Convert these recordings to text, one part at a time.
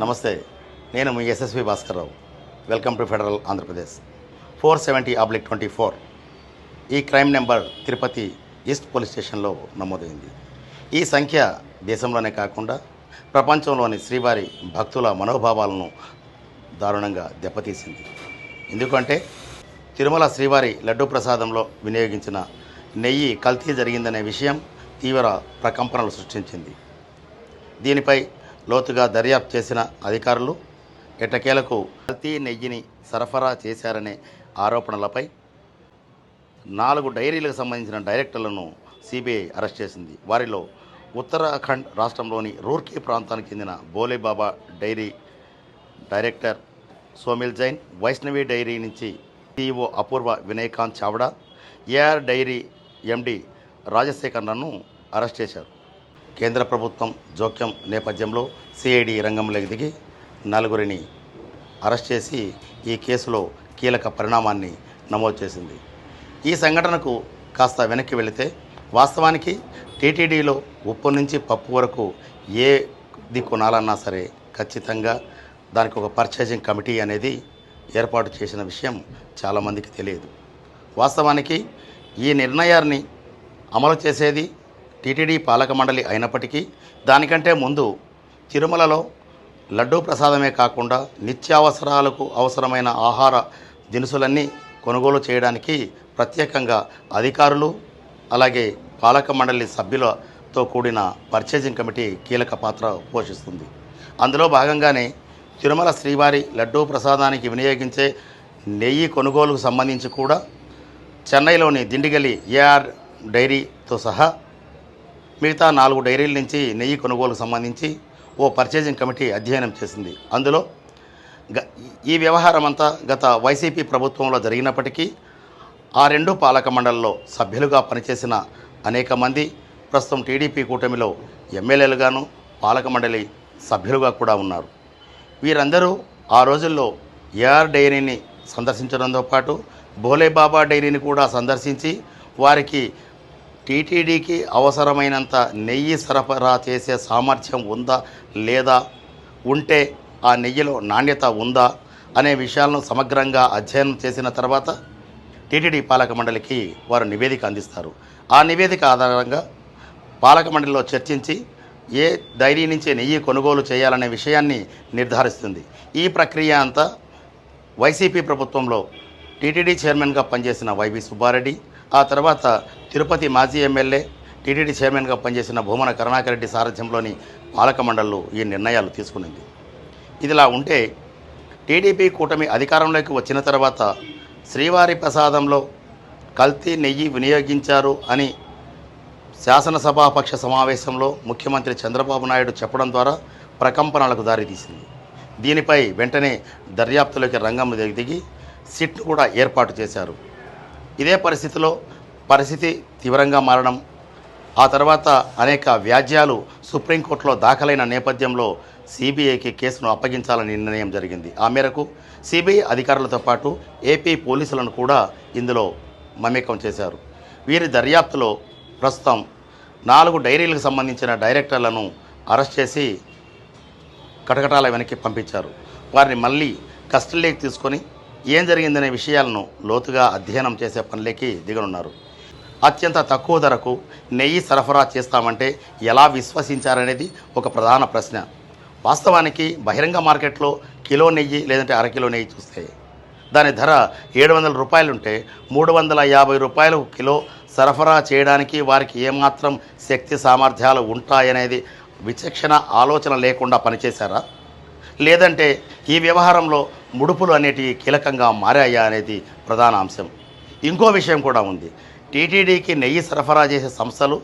నమస్తే నేను మీ SSV Bhaskarrao. Welcome to federal Andhra Pradesh. Four seventy oblique twenty four. ఈ crime number Tirupati east police స్టేషన్లో నమోదైంది. ఈ సంఖ్య దేశంలోనే కాకుండా ప్రపంచంలోని శ్రీవారి భక్తుల మనోభావాలను దారుణంగా దెబ్బతీసింది. ఎందుకంటే తిరుమల శ్రీవారి లడ్డూ ప్రసాదంలో వినియోగించిన నెయ్యి కల్తీ జరిగిందనే విషయం తీవ్ర ప్రకంపనలు సృష్టించింది. దీనిపై లోతుగా దర్యాప్తు చేసిన అధికారులు ఎట్టకేలకు కల్తీ నెయ్యిని సరఫరా చేశారనే ఆరోపణలపై నాలుగు డైరీలకు సంబంధించిన డైరెక్టర్లను సిబిఐ అరెస్ట్ చేసింది. వారిలో ఉత్తరాఖండ్ రాష్ట్రంలోని రూర్కీ ప్రాంతానికి చెందిన Bhole Baba dairy director Somil Jain Vaishnavi dairy నుంచి CEO Apoorva Vinaykant Chavda AR dairy MD రాజశేఖర్లను arrest చేశారు. కేంద్ర ప్రభుత్వం జోక్యం నేపథ్యంలో సిఐడి రంగంలోకి దిగి నలుగురిని అరెస్ట్ చేసి ఈ కేసులో కీలక పరిణామాన్ని నమోదు చేసింది. ఈ సంఘటనకు కాస్త వెనక్కి వెళితే వాస్తవానికి టీటీడీలో ఉప్పు నుంచి పప్పు వరకు ఏ కొనాలన్నా సరే ఖచ్చితంగా దానికి ఒక పర్చేసింగ్ కమిటీ అనేది ఏర్పాటు చేసిన విషయం చాలామందికి తెలియదు. వాస్తవానికి ఈ నిర్ణయాన్ని అమలు చేసేది టీటీడీ పాలక మండలి అయినప్పటికీ దానికంటే ముందు తిరుమలలో లడ్డూ ప్రసాదమే కాకుండా నిత్యావసరాలకు అవసరమైన ఆహార దినుసులన్నీ కొనుగోలు చేయడానికి ప్రత్యేకంగా అధికారులు అలాగే పాలక మండలి సభ్యులతో కూడిన పర్చేజింగ్ కమిటీ కీలక పాత్ర పోషిస్తుంది. అందులో భాగంగానే తిరుమల శ్రీవారి లడ్డూ ప్రసాదానికి వినియోగించే నెయ్యి కొనుగోలుకు సంబంధించి కూడా చెన్నైలోని దిండిగలి ఏఆర్ డైరీతో సహా మిగతా నాలుగు డైరీల నుంచి నెయ్యి కొనుగోలుకు సంబంధించి ఓ పర్చేజింగ్ కమిటీ అధ్యయనం చేసింది. అందులో గ ఈ వ్యవహారం అంతా గత వైసీపీ ప్రభుత్వంలో జరిగినప్పటికీ ఆ రెండు పాలక మండలిలో సభ్యులుగా పనిచేసిన అనేక మంది ప్రస్తుతం టీడీపీ కూటమిలో ఎమ్మెల్యేలుగాను పాలక మండలి సభ్యులుగా కూడా ఉన్నారు. వీరందరూ ఆ రోజుల్లో ఏఆర్ డైరీని సందర్శించడంతో పాటు భోలేబాబా డైరీని కూడా సందర్శించి వారికి టీటీడీకి అవసరమైనంత నెయ్యి సరఫరా చేసే సామర్థ్యం ఉందా లేదా? ఉంటే ఆ నెయ్యిలో నాణ్యత ఉందా? అనే విషయాలను సమగ్రంగా అధ్యయనం చేసిన తర్వాత టీటీడీ పాలక మండలికి వారు నివేదిక అందిస్తారు. ఆ నివేదిక ఆధారంగా పాలక మండలిలో చర్చించి ఏ డైరీ నుంచి నెయ్యి కొనుగోలు చేయాలనే విషయాన్ని నిర్ధారిస్తుంది. ఈ ప్రక్రియ అంతా వైసీపీ ప్రభుత్వంలో టీటీడీ చైర్మన్గా పనిచేసిన వైవి సుబ్బారెడ్డి ఆ తర్వాత తిరుపతి మాజీ ఎమ్మెల్యే టీటీడీ చైర్మన్గా పనిచేసిన భూమన కరుణాకర్ రెడ్డి సారథ్యంలోని పాలక మండళ్ళు ఈ నిర్ణయాలు తీసుకునింది. ఇదిలా ఉంటే టీడీపీ కూటమి అధికారంలోకి వచ్చిన తర్వాత శ్రీవారి ప్రసాదంలో కల్తీ నెయ్యి వినియోగించారు అని శాసనసభాపక్ష సమావేశంలో ముఖ్యమంత్రి చంద్రబాబు నాయుడు చెప్పడం ద్వారా ప్రకంపనలకు దారితీసింది. దీనిపై వెంటనే దర్యాప్తులోకి రంగం దిగి సిట్ను కూడా ఏర్పాటు చేశారు. ఇదే పరిస్థితిలో పరిస్థితి తీవ్రంగా మారడం ఆ తర్వాత అనేక వ్యాజ్యాలు సుప్రీంకోర్టులో దాఖలైన నేపథ్యంలో సిబిఐకి కేసును అప్పగించాలని నిర్ణయం జరిగింది. ఆ మేరకు సిబిఐ అధికారులతో పాటు ఏపీ పోలీసులను కూడా ఇందులో మమేకం చేశారు. వీరి దర్యాప్తులో ప్రస్తుతం నాలుగు డైరీలకు సంబంధించిన డైరెక్టర్లను అరెస్ట్ చేసి కటకటాల వెనక్కి పంపించారు. వారిని మళ్ళీ కస్టడీలోకి తీసుకొని ఏం జరిగిందనే విషయాలను లోతుగా అధ్యయనం చేసే పనులకి దిగనున్నారు. అత్యంత తక్కువ ధరకు నెయ్యి సరఫరా చేస్తామంటే ఎలా విశ్వసించారనేది ఒక ప్రధాన ప్రశ్న. వాస్తవానికి బహిరంగ మార్కెట్లో కిలో నెయ్యి లేదంటే అరకిలో నెయ్యి చూస్తే దాని ధర ఏడు వందల రూపాయలుంటే మూడు వందల యాభై రూపాయలు కిలో సరఫరా చేయడానికి వారికి ఏమాత్రం శక్తి సామర్థ్యాలు ఉంటాయనేది విచక్షణ ఆలోచన లేకుండా పనిచేశారా? లేదంటే ఈ వ్యవహారంలో ముడుపులు అనేటివి కీలకంగా మారాయా అనేది ప్రధాన అంశం. ఇంకో విషయం కూడా ఉంది. టీటీడీకి నెయ్యి సరఫరా చేసే సంస్థలు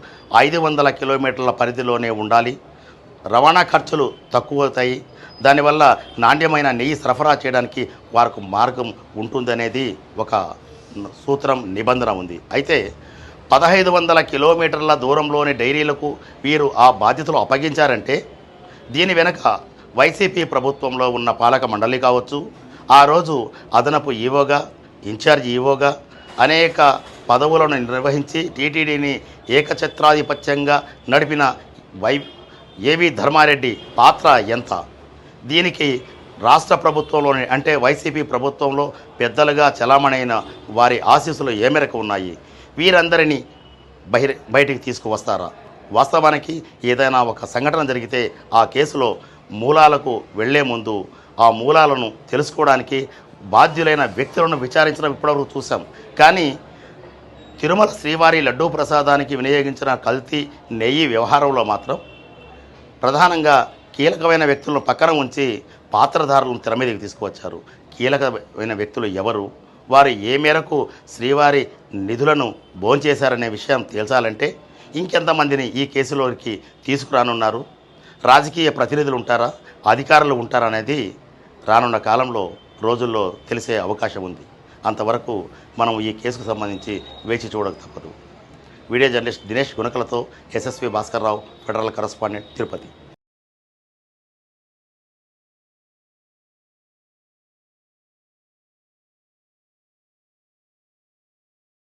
ఐదు వందల కిలోమీటర్ల పరిధిలోనే ఉండాలి. రవాణా ఖర్చులు తక్కువ అవుతాయి దానివల్ల నాణ్యమైన నెయ్యి సరఫరా చేయడానికి వారికి మార్గం ఉంటుందనేది ఒక సూత్రం నిబంధన ఉంది. అయితే పదహైదు వందల కిలోమీటర్ల దూరంలోని డైరీలకు వీరు ఆ బాధ్యతలు అప్పగించారంటే దీని వెనక వైసీపీ ప్రభుత్వంలో ఉన్న పాలక మండలి కావచ్చు ఆ రోజు అదనపు ఈవోగా ఇన్ఛార్జ్ ఈవోగా అనేక పదవులను నిర్వహించి టీటీడీని ఏకఛత్రాధిపత్యంగా నడిపిన వై ఏవి ధర్మారెడ్డి పాత్ర ఎంత? దీనికి రాష్ట్ర ప్రభుత్వంలోని అంటే వైసీపీ ప్రభుత్వంలో పెద్దలుగా చలామణైన వారి ఆశీస్సులు ఏ మేరకు ఉన్నాయి? వీరందరినీ బహిర్ బయటికి తీసుకువస్తారా? వాస్తవానికి ఏదైనా ఒక సంఘటన జరిగితే ఆ కేసులో మూలాలకు వెళ్ళే ముందు ఆ మూలాలను తెలుసుకోవడానికి బాధ్యులైన వ్యక్తులను విచారించడం ఇప్పటివరకు చూసాం కానీ తిరుమల శ్రీవారి లడ్డూ ప్రసాదానికి వినియోగించిన కల్తీ నెయ్యి వ్యవహారంలో మాత్రం ప్రధానంగా కీలకమైన వ్యక్తులను పక్కన ఉంచి పాత్రధారులను తెర మీదకి తీసుకువచ్చారు. కీలకమైన వ్యక్తులు ఎవరు? వారు ఏ మేరకు శ్రీవారి నిధులను భోంచేశారనే విషయం తేల్చాలంటే ఇంకెంతమందిని ఈ కేసులోకి తీసుకురానున్నారు? రాజకీయ ప్రతినిధులు ఉంటారా? అధికారులు ఉంటారా అనేది రానున్న కాలంలో రోజుల్లో తెలిసే అవకాశం ఉంది. అంతవరకు మనం ఈ కేసుకు సంబంధించి వేచి చూడక తప్పదు. Video journalist Dinesh గుణకలతో SSV Bhaskarrao federal correspondent Tirupati.